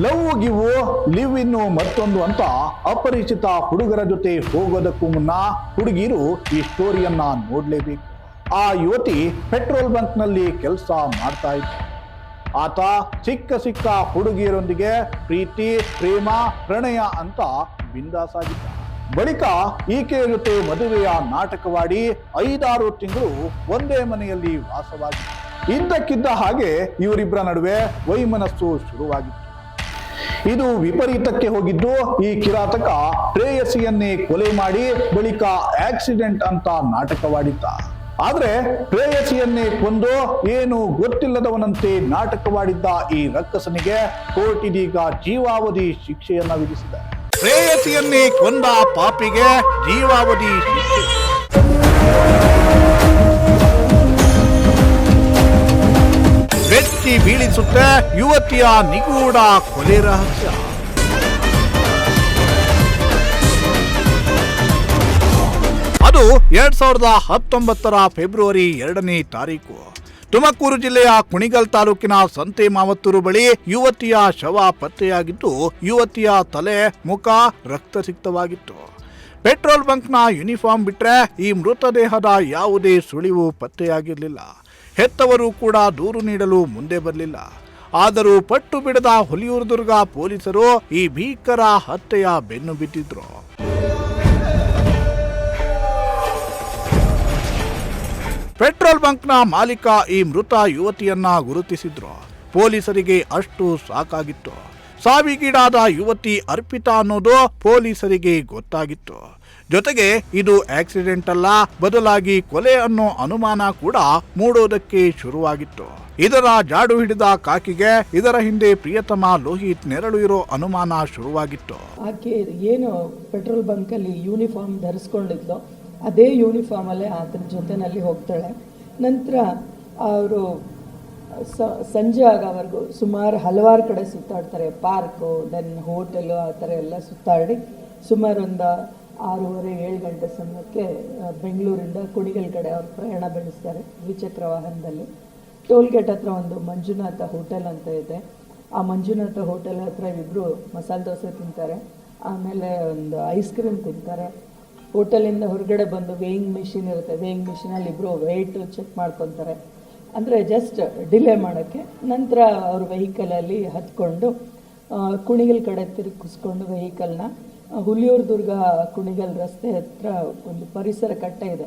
Love ಗಿವು live ಇನ್ನು ಮತ್ತೊಂದು ಅಂತ ಅಪರಿಚಿತ ಹುಡುಗರ ಜೊತೆ ಹೋಗೋದಕ್ಕೂ ಮುನ್ನ ಹುಡುಗಿರು ಈ ಸ್ಟೋರಿಯನ್ನ ನೋಡಲೇಬೇಕು. ಆ ಯುವತಿ ಪೆಟ್ರೋಲ್ ಬಂಕ್ನಲ್ಲಿ ಕೆಲಸ ಮಾಡ್ತಾ ಇದ್ದ ಆತ ಸಿಕ್ಕ ಸಿಕ್ಕ ಹುಡುಗಿಯರೊಂದಿಗೆ ಪ್ರೀತಿ, ಪ್ರೇಮ, ಪ್ರಣಯ ಅಂತ ಬಿಂದಾಸಾಗಿದ್ದ ಬಳಿಕ ಈಕೆಯ ಜೊತೆ ಮದುವೆಯ ನಾಟಕವಾಡಿ ಐದಾರು ತಿಂಗಳು ಒಂದೇ ಮನೆಯಲ್ಲಿ ವಾಸವಾಗಿತ್ತು ಇದ್ದಕ್ಕಿದ್ದ ಹಾಗೆ ಇವರಿಬ್ಬರ ನಡುವೆ ವೈಮನಸ್ಸು ಶುರುವಾಗಿತ್ತು. ಇದು ವಿಪರೀತಕ್ಕೆ ಹೋಗಿದ್ದು ಈ ಕಿರಾತಕ ಪ್ರೇಯಸಿಯನ್ನೇ ಕೊಲೆ ಮಾಡಿ ಬಳಿಕ ಆಕ್ಸಿಡೆಂಟ್ ಅಂತ ನಾಟಕವಾಡಿದ್ದ. ಆದ್ರೆ ಪ್ರೇಯಸಿಯನ್ನೇ ಕೊಂದು ಏನು ಗೊತ್ತಿಲ್ಲದವನಂತೆ ನಾಟಕವಾಡಿದ್ದ ಈ ರಕ್ಕಸನಿಗೆ ಕೋರ್ಟ್ ಇದೀಗ ಜೀವಾವಧಿ ಶಿಕ್ಷೆಯನ್ನ ವಿಧಿಸಿದೆ. ಪ್ರೇಯಸಿಯನ್ನೇ ಕೊಂದ ಪಾಪಿಗೆ ಜೀವಾವಧಿ ಶಿಕ್ಷೆ. ಬೆಚ್ಚಿ ಬೀಳಿಸುತ್ತೆ ಯುವತಿಯ ನಿಗೂಢ ಕೊಲೆ ರಹಸ್ಯ. ಅದು ಎರಡ್ ಸಾವಿರದ ಹತ್ತೊಂಬತ್ತರ ಫೆಬ್ರವರಿ ಎರಡನೇ ತಾರೀಕು. ತುಮಕೂರು ಜಿಲ್ಲೆಯ ಕುಣಿಗಲ್ ತಾಲೂಕಿನ ಸಂತೆ ಮಾವತ್ತೂರು ಬಳಿ ಯುವತಿಯ ಶವ ಪತ್ತೆಯಾಗಿದ್ದು, ಯುವತಿಯ ತಲೆ, ಮುಖ ರಕ್ತಸಿಕ್ತವಾಗಿತ್ತು. ಪೆಟ್ರೋಲ್ ಬಂಕ್ನ ಯೂನಿಫಾರ್ಮ್ ಬಿಟ್ರೆ ಈ ಮೃತದೇಹದ ಯಾವುದೇ ಸುಳಿವು ಪತ್ತೆಯಾಗಿರಲಿಲ್ಲ. ಹೆತ್ತವರು ಕೂಡ ದೂರು ನೀಡಲು ಮುಂದೆ ಬರಲಿಲ್ಲ. ಆದರೂ ಪಟ್ಟು ಬಿಡದ ಹುಲಿಯೂರು ದುರ್ಗ ಪೊಲೀಸರು ಈ ಭೀಕರ ಹತ್ಯೆಯ ಬೆನ್ನು ಬಿದ್ದಿದ್ರು. ಪೆಟ್ರೋಲ್ ಬಂಕ್ನ ಮಾಲೀಕ ಈ ಮೃತ ಯುವತಿಯನ್ನ ಗುರುತಿಸಿದ್ರು. ಪೊಲೀಸರಿಗೆ ಅಷ್ಟು ಸಾಕಾಗಿತ್ತು. ಸಾವಿಗೀಡಾದ ಯುವತಿ ಅರ್ಪಿತಾ ಅನ್ನೋದು ಪೊಲೀಸರಿಗೆ ಗೊತ್ತಾಗಿತ್ತು. ಜೊತೆಗೆ ಇದು ಆಕ್ಸಿಡೆಂಟ್ ಅಲ್ಲ, ಬದಲಾಗಿ ಕೊಲೆ ಅನ್ನೋ ಅನುಮಾನ ಕೂಡ ಮೂಡೋದಕ್ಕೆ ಶುರುವಾಗಿತ್ತು. ಇದರ ಜಾಡು ಹಿಡಿದ ಕಾಕಿಗೆ ಇದರ ಹಿಂದೆ ಪ್ರಿಯತಮ ಲೋಹಿತ್ ನೆರಳು ಇರೋ ಅನುಮಾನ ಶುರುವಾಗಿತ್ತು. ಆಕೆ ಏನು ಪೆಟ್ರೋಲ್ ಅಲ್ಲಿ ಯೂನಿಫಾರ್ಮ್ ಧರಿಸ್ಕೊಂಡಿದ್ಲು, ಅದೇ ಯೂನಿಫಾರ್ಮ್ ಅಲ್ಲೇ ಆತನ ಜೊತೆನಲ್ಲಿ ಹೋಗ್ತಾಳೆ. ನಂತರ ಅವರು ಸಂಜೆ ಆಗೋವರೆಗೂ ಸುಮಾರು ಹಲವಾರು ಕಡೆ ಸುತ್ತಾಡ್ತಾರೆ. ಪಾರ್ಕು, ದೆನ್ ಹೋಟೆಲು ಆ ಥರ ಎಲ್ಲ ಸುತ್ತಾಡಿ ಸುಮಾರು ಒಂದು ಆರೂವರೆ, ಏಳು ಗಂಟೆ ಸಮಯಕ್ಕೆ ಬೆಂಗಳೂರಿಂದ ಕುಣಿಗಲ್ ಕಡೆ ಅವ್ರು ಪ್ರಯಾಣ ಬೆಳೆಸ್ತಾರೆ ದ್ವಿಚಕ್ರ ವಾಹನದಲ್ಲಿ. ಟೋಲ್ಗೇಟ್ ಹತ್ರ ಒಂದು ಮಂಜುನಾಥ ಹೋಟೆಲ್ ಅಂತ ಇದೆ. ಆ ಮಂಜುನಾಥ ಹೋಟೆಲ್ ಹತ್ರ ಇಬ್ಬರು ಮಸಾಲೆ ದೋಸೆ ತಿಂತಾರೆ. ಆಮೇಲೆ ಒಂದು ಐಸ್ ಕ್ರೀಮ್ ತಿಂತಾರೆ. ಹೋಟೆಲಿಂದ ಹೊರಗಡೆ ಬಂದು ವೇಯಿಂಗ್ ಮಿಷಿನ್ ಇರುತ್ತೆ. ವೇಯಿಂಗ್ ಮಿಷಿನಲ್ಲಿ ಇಬ್ಬರು ವೆಯ್ಟು ಚೆಕ್ ಮಾಡ್ಕೊತಾರೆ. ಅಂದರೆ ಜಸ್ಟ್ ಡಿಲೇ ಮಾಡೋಕ್ಕೆ. ನಂತರ ಅವರು ವೆಹಿಕಲಲ್ಲಿ ಹತ್ಕೊಂಡು ಕುಣಿಗಲ್ ಕಡೆ ತಿರುಗಿಸ್ಕೊಂಡು ವೆಹಿಕಲ್ನ ಹುಲಿಯೂರು ದುರ್ಗ ಕುಣಿಗಲ್ ರಸ್ತೆ ಹತ್ರ ಒಂದು ಪರಿಸರ ಕಟ್ಟೆ ಇದೆ.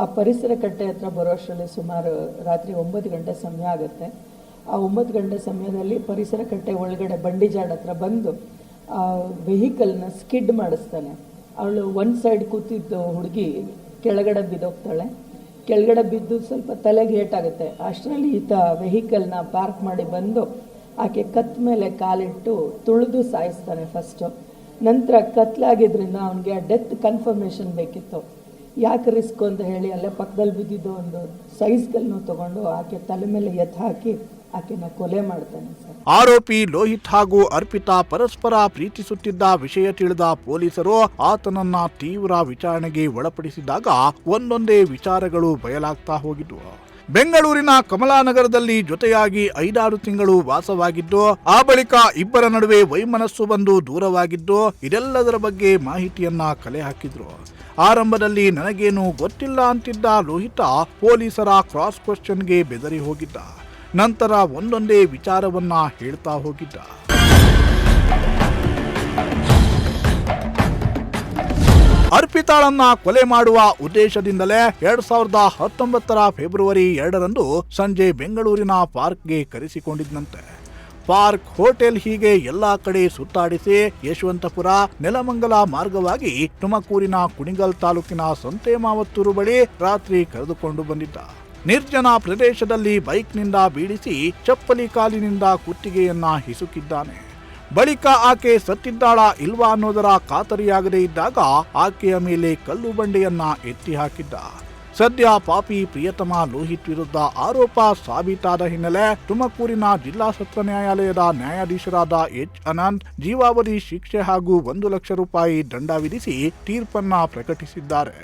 ಆ ಪರಿಸರ ಕಟ್ಟೆ ಹತ್ರ ಬರೋಷ್ಟರಲ್ಲಿ ಸುಮಾರು ರಾತ್ರಿ ಒಂಬತ್ತು ಗಂಟೆ ಸಮಯ ಆಗುತ್ತೆ. ಆ ಒಂಬತ್ತು ಗಂಟೆ ಸಮಯದಲ್ಲಿ ಪರಿಸರ ಕಟ್ಟೆ ಒಳಗಡೆ ಬಂಡಿಜಾಡ್ ಹತ್ರ ಬಂದು, ಆ ವೆಹಿಕಲ್ನ ಸ್ಕಿಡ್ ಮಾಡಿಸ್ತಾನೆ. ಅವಳು ಒಂದು ಸೈಡ್ ಕೂತಿದ್ದು ಹುಡುಗಿ ಕೆಳಗಡೆ ಬಿದ್ದೋಗ್ತಾಳೆ. ಕೆಳಗಡೆ ಬಿದ್ದು ಸ್ವಲ್ಪ ತಲೆಗೆ ಏಟಾಗುತ್ತೆ. ಅಷ್ಟರಲ್ಲಿ ಈತ ವೆಹಿಕಲ್ನ ಪಾರ್ಕ್ ಮಾಡಿ ಬಂದು ಆಕೆ ಕತ್ ಮೇಲೆ ಕಾಲಿಟ್ಟು ತುಳಿದು ಸಾಯಿಸ್ತಾನೆ ಫಸ್ಟು ನಂತರ ಕತ್ಲಾಗಿದ್ರಿಂದ ಅವನಿಗೆ ಡೆತ್ ಕನ್ಫರ್ಮೇಷನ್ ಬೇಕಿತ್ತು. ಯಾಕೆ ರಿಸ್ಕ್ ಅಂತ ಹೇಳಿ ಅಲ್ಲೇ ಪಕ್ಕದಲ್ಲಿ ಬಿದ್ದಿದ್ದು ಒಂದು ಸೈಜ್ ತೊಗೊಂಡು ಆಕೆ ತಲೆ ಮೇಲೆ ಎತ್ತಾಕಿ ಆಕೆನ ಕೊಲೆ ಮಾಡ್ತಾನೆ ಆರೋಪಿ ಲೋಹಿತ್ ಹಾಗೂ ಅರ್ಪಿತಾ ಪರಸ್ಪರ ಪ್ರೀತಿಸುತ್ತಿದ್ದ ವಿಷಯ ತಿಳಿದ ಪೊಲೀಸರು ಆತನನ್ನ ತೀವ್ರ ವಿಚಾರಣೆಗೆ ಒಳಪಡಿಸಿದಾಗ ಒಂದೊಂದೇ ವಿಚಾರಗಳು ಬಯಲಾಗ್ತಾ ಹೋಗಿದ್ವು. ಬೆಂಗಳೂರಿನ ಕಮಲಾನಗರದಲ್ಲಿ ಜೊತೆಯಾಗಿ ಐದಾರು ತಿಂಗಳು ವಾಸವಾಗಿದ್ದು, ಆ ಬಳಿಕ ಇಬ್ಬರ ನಡುವೆ ವೈಮನಸ್ಸು ಬಂದು ದೂರವಾಗಿದ್ದು, ಇದೆಲ್ಲದರ ಬಗ್ಗೆ ಮಾಹಿತಿಯನ್ನ ಕಲೆ ಹಾಕಿದ್ರು. ಆರಂಭದಲ್ಲಿ ನನಗೇನು ಗೊತ್ತಿಲ್ಲ ಅಂತಿದ್ದ ಲೋಹಿತ ಪೊಲೀಸರ ಕ್ರಾಸ್ ಕ್ವಶನ್ಗೆ ಬೆದರಿ ಹೋಗಿದ್ದ. ನಂತರ ಒಂದೊಂದೇ ವಿಚಾರವನ್ನ ಹೇಳ್ತಾ ಹೋಗಿದ್ದ. ಅರ್ಪಿತಾಳನ್ನ ಕೊಲೆ ಮಾಡುವ ಉದ್ದೇಶದಿಂದಲೇ ಎರಡ್ ಸಾವಿರದ ಹತ್ತೊಂಬತ್ತರ ಫೆಬ್ರವರಿ ಎರಡರಂದು ಸಂಜೆ ಬೆಂಗಳೂರಿನ ಪಾರ್ಕ್ಗೆ ಕರೆಸಿಕೊಂಡಿದ್ದಂತೆ ಪಾರ್ಕ್ ಹೋಟೆಲ್ ಹೀಗೆ ಎಲ್ಲಾ ಕಡೆ ಸುತ್ತಾಡಿಸಿ ಯಶವಂತಪುರ, ನೆಲಮಂಗಲ ಮಾರ್ಗವಾಗಿ ತುಮಕೂರಿನ ಕುಣಿಗಲ್ ತಾಲೂಕಿನ ಸಂತೆಮಾವತ್ತೂರು ಬಳಿ ರಾತ್ರಿ ಕರೆದುಕೊಂಡು ಬಂದಿದ್ದ. ನಿರ್ಜನ ಪ್ರದೇಶದಲ್ಲಿ ಬೈಕ್ನಿಂದ ಬೀಳಿಸಿ ಚಪ್ಪಲಿ ಕಾಲಿನಿಂದ ಕುತ್ತಿಗೆಯನ್ನ ಹಿಸುಕಿದ್ದಾನೆ. ಬಳಿಕ ಆಕೆ ಸತ್ತಿದ್ದಾಳ ಇಲ್ವಾ ಅನ್ನೋದರ ಖಾತರಿಯಾಗದೇ ಇದ್ದಾಗ ಆಕೆಯ ಮೇಲೆ ಕಲ್ಲು ಬಂಡೆಯನ್ನ ಎತ್ತಿ ಹಾಕಿದ್ದ. ಸದ್ಯ ಪಾಪಿ ಪ್ರಿಯತಮ ಲೋಹಿತ್ ವಿರುದ್ಧ ಆರೋಪ ಸಾಬೀತಾದ ಹಿನ್ನೆಲೆ ತುಮಕೂರಿನ ಜಿಲ್ಲಾ ಸತ್ರ ನ್ಯಾಯಾಲಯದ ನ್ಯಾಯಾಧೀಶರಾದ ಎಚ್ ಅನಂತ್ ಜೀವಾವಧಿ ಶಿಕ್ಷೆ ಹಾಗೂ ಒಂದು ಲಕ್ಷ ರೂಪಾಯಿ ದಂಡ ವಿಧಿಸಿ ತೀರ್ಪನ್ನ ಪ್ರಕಟಿಸಿದ್ದಾರೆ.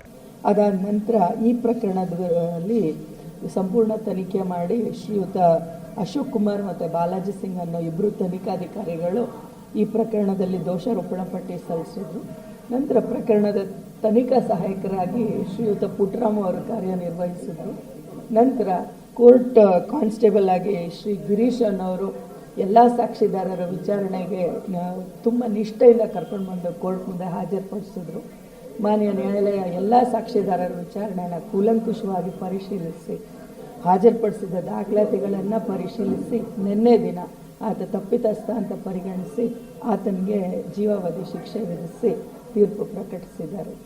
ಅದಾದ ನಂತರ ಈ ಪ್ರಕರಣದಲ್ಲಿ ಸಂಪೂರ್ಣ ತನಿಖೆ ಮಾಡಿ ಶ್ರೀಯುತ ಅಶೋಕ್ ಕುಮಾರ್ ಮತ್ತು ಬಾಲಾಜಿ ಸಿಂಗ್ ಅನ್ನೋ ಇಬ್ಬರು ತನಿಖಾಧಿಕಾರಿಗಳು ಈ ಪ್ರಕರಣದಲ್ಲಿ ದೋಷಾರೋಪಣ ಪಟ್ಟಿ ಸಲ್ಲಿಸಿದ್ರು. ನಂತರ ಪ್ರಕರಣದ ತನಿಖಾ ಸಹಾಯಕರಾಗಿ ಶ್ರೀಯುತ ಪುಟ್ರಾಮ್ ಅವರು ಕಾರ್ಯನಿರ್ವಹಿಸಿದರು. ನಂತರ ಕೋರ್ಟ್ ಕಾನ್ಸ್ಟೇಬಲ್ ಆಗಿ ಶ್ರೀ ಗಿರೀಶ್ ಅನ್ನೋರು ಎಲ್ಲ ಸಾಕ್ಷಿದಾರರ ವಿಚಾರಣೆಗೆ ತುಂಬ ನಿಷ್ಠೆಯಿಂದ ಕರ್ಕೊಂಡು ಬಂದು ಕೋರ್ಟ್ ಮುಂದೆ ಹಾಜರುಪಡಿಸಿದ್ರು. ಮಾನ್ಯ ನ್ಯಾಯಾಲಯ ಎಲ್ಲ ಸಾಕ್ಷಿದಾರರ ವಿಚಾರಣೆಯನ್ನು ಕೂಲಂಕುಷವಾಗಿ ಪರಿಶೀಲಿಸಿ, ಹಾಜರುಪಡಿಸಿದ ದಾಖಲಾತಿಗಳನ್ನು ಪರಿಶೀಲಿಸಿ, ನಿನ್ನೆ ದಿನ ಆತ ತಪ್ಪಿತಸ್ಥ ಅಂತ ಪರಿಗಣಿಸಿ, ಆತನಿಗೆ ಜೀವಾವಧಿ ಶಿಕ್ಷೆ ವಿಧಿಸಿ ತೀರ್ಪು ಪ್ರಕಟಿಸಿದರು.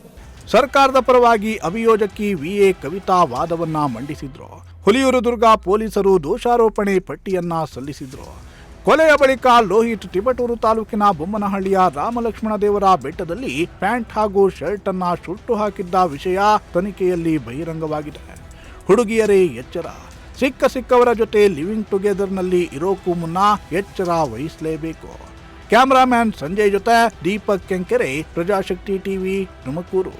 ಸರ್ಕಾರದ ಪರವಾಗಿ ಅಭಿಯೋಜಕಿ ಎ. ಕವಿತಾ ವಾದವನ್ನ ಮಂಡಿಸಿದ್ರು. ಹುಲಿಯೂರು ದುರ್ಗ ಪೊಲೀಸರು ದೋಷಾರೋಪಣೆ ಪಟ್ಟಿಯನ್ನ ಸಲ್ಲಿಸಿದ್ರು. ಕೊಲೆಯ ಬಳಿಕ ಲೋಹಿತ್ ತಿಬಟೂರು ತಾಲೂಕಿನ ಬೊಮ್ಮನಹಳ್ಳಿಯ ರಾಮಲಕ್ಷ್ಮಣ ದೇವರ ಬೆಟ್ಟದಲ್ಲಿ ಪ್ಯಾಂಟ್ ಹಾಗೂ ಶರ್ಟ್ ಅನ್ನ ಸುಟ್ಟು ಹಾಕಿದ್ದ ವಿಷಯ ತನಿಖೆಯಲ್ಲಿ ಬಹಿರಂಗವಾಗಿದೆ. ಹುಡುಗಿಯರೇ ಎಚ್ಚರ. ಸಿಕ್ಕ ಸಿಕ್ಕವರ ಜೊತೆ ಲಿವಿಂಗ್ ಟುಗೆದರ್ನಲ್ಲಿ ಇರೋಕ್ಕೂ ಮುನ್ನ ಎಚ್ಚರ ವಹಿಸಲೇಬೇಕು. ಕ್ಯಾಮರಾಮ್ಯಾನ್ ಸಂಜಯ್ ಜೊತೆ ದೀಪಕ್ ಕೆಂಕೆರೆ, ಪ್ರಜಾಶಕ್ತಿ ಟಿವಿ ತುಮಕೂರು.